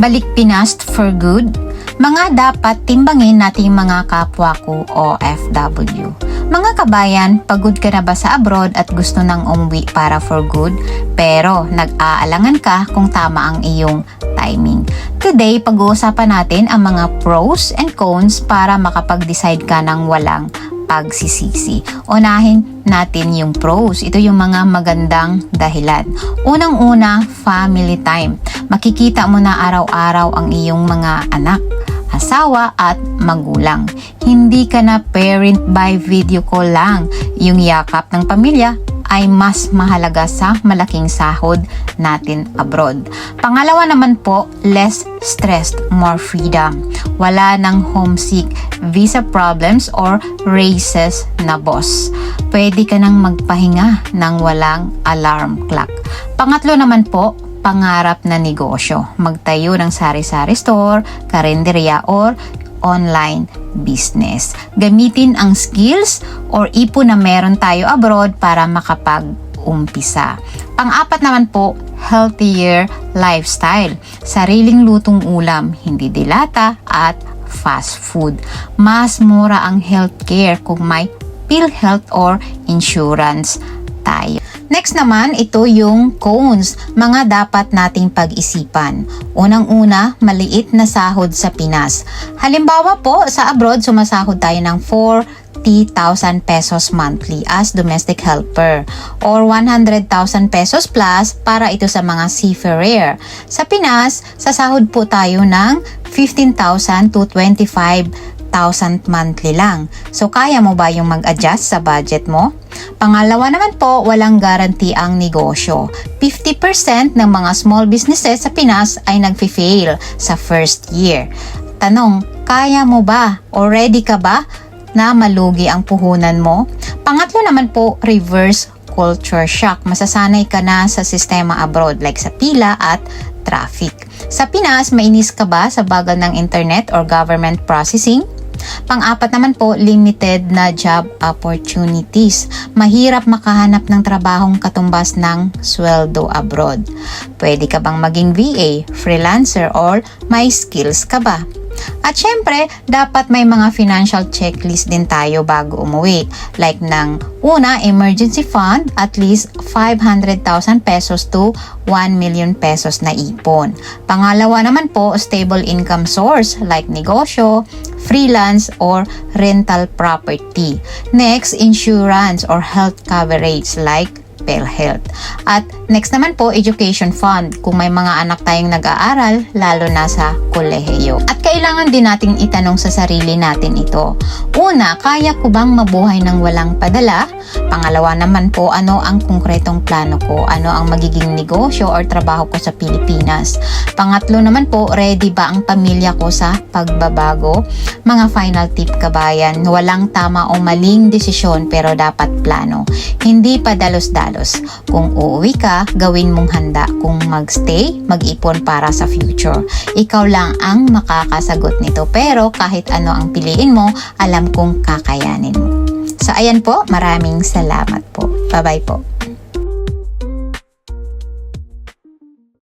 balik Pinas for good? Mga dapat timbangin nating mga kapwa ko OFW. Mga kabayan, pagod ka na ba sa abroad at gusto nang umuwi para for good? Pero nag-aalangan ka kung tama ang iyong timing. Today, pag-uusapan natin ang mga pros and cons para makapag-decide ka ng walang pagsisisi. Unahin natin yung pros. Ito yung mga magandang dahilan. Unang-una, family time. Makikita mo na araw-araw ang iyong mga anak asawa at magulang. Hindi ka na parent by video call lang. Yung yakap ng pamilya ay mas mahalaga sa malaking sahod natin abroad. Pangalawa naman po, less stressed, more freedom. Wala nang homesick, visa problems or races na boss. Pwede ka nang magpahinga ng walang alarm clock. Pangatlo naman po, pangarap na negosyo. Magtayo ng sari-sari store, karinderya or online business. Gamitin ang skills or ipon na meron tayo abroad para makapag-umpisa. Pang-apat naman po, healthier lifestyle. Sariling lutong ulam, hindi dilata at fast food. Mas mura ang healthcare kung may PhilHealth or insurance tayo. Next naman, ito yung cones, mga dapat nating pag-isipan. Unang-una, maliit na sahod sa Pinas. Halimbawa po, sa abroad, sumasahod tayo ng 40,000 pesos monthly as domestic helper or 100,000 pesos plus para ito sa mga seafarer. Sa Pinas, sasahod po tayo ng 15,000 to 25,000 monthly lang. So, kaya mo ba yung mag-adjust sa budget mo? Pangalawa naman po, walang guarantee ang negosyo. 50% ng mga small businesses sa Pinas ay nag-fail sa first year. Tanong, kaya mo ba? O ready ka ba na malugi ang puhunan mo? Pangatlo naman po, reverse culture shock. Masasanay ka na sa sistema abroad like sa pila at traffic. Sa Pinas, mainis ka ba sa bagal ng internet or government processing? Pang-apat naman po, limited na job opportunities. Mahirap makahanap ng trabahong katumbas ng sweldo abroad. Pwede ka bang maging VA, freelancer, or may skills ka ba? At syempre, dapat may mga financial checklist din tayo bago umuwi. Like ng una, emergency fund, at least 500,000 pesos to 1 million pesos na ipon. Pangalawa naman po, stable income source like negosyo, freelance, or rental property. Next, insurance or health coverage like PhilHealth. At next naman po, education fund kung may mga anak tayong nag-aaral, lalo na sa kolehiyo. At kailangan din nating itanong sa sarili natin ito. Una, kaya ko bang mabuhay ng walang padala? Pangalawa naman po, ano ang konkretong plano ko? Ano ang magiging negosyo or trabaho ko sa Pilipinas? Pangatlo naman po, ready ba ang pamilya ko sa pagbabago? Mga final tip kabayan, walang tama o maling desisyon pero dapat plano. Hindi pa dalos-dalos. Kung uuwi ka, gawin mong handa. Kung magstay, mag-ipon para sa future. Ikaw lang ang makakasagot nito pero kahit ano ang piliin mo, alam kong kakayanin mo. So ayan po, maraming salamat po. Bye-bye po.